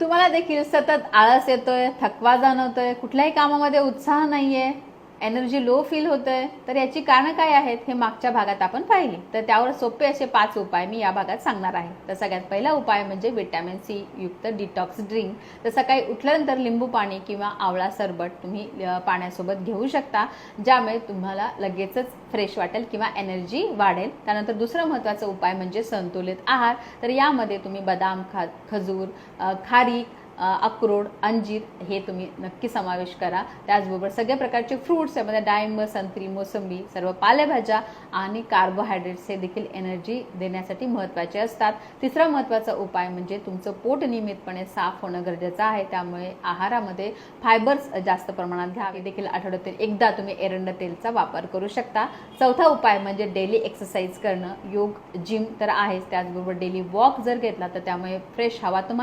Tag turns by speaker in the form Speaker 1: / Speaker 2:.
Speaker 1: तुम्हाला देखील सतत आळस येतोय थकवा जाणवतोय कुठल्याही कामामध्ये उत्साह नाहीये. एनर्जी लो फील होतंय. तर याची कारणं काय आहेत हे मागच्या भागात आपण पाहिली. तर त्यावर सोपे असे पाच उपाय मी या भागात सांगणार आहे. तर सगळ्यात पहिला उपाय म्हणजे विटॅमिन सी युक्त डिटॉक्स ड्रिंक तर सकाळी उठल्यानंतर लिंबू पाणी किंवा आवळा सरबट तुम्ही पाण्यासोबत घेऊ शकता. ज्यामुळे तुम्हाला लगेचच फ्रेश वाटेल किंवा एनर्जी वाढेल. त्यानंतर दुसरं महत्त्वाचा उपाय म्हणजे संतुलित आहार. तर यामध्ये तुम्ही बदाम खा खजूर खारीक अक्रोड अंजीर हे तुम्ही नक्की समावेश करा. त्याचबरोबर सगळ्या प्रकारचे फ्रूट्स यामध्ये डाळिंब संत्री मोसंबी सर्व पालेभाज्या आणि कार्बोहायड्रेट्स हे देखील एनर्जी देण्यासाठी महत्त्वाचे असतात. तिसरा महत्त्वाचा उपाय म्हणजे तुमचं पोट नियमितपणे साफ होणं गरजेचं आहे. त्यामुळे आहारामध्ये फायबर्स जास्त प्रमाणात घ्या. हे देखील आठवड्यातील एकदा तुम्ही एरंड तेलचा वापर करू शकता. चौथा उपाय म्हणजे डेली एक्सरसाइज करणं. योग जिम तर आहेच. त्याचबरोबर डेली वॉक जर घेतला तर त्यामुळे फ्रेश हवा तुम्हाला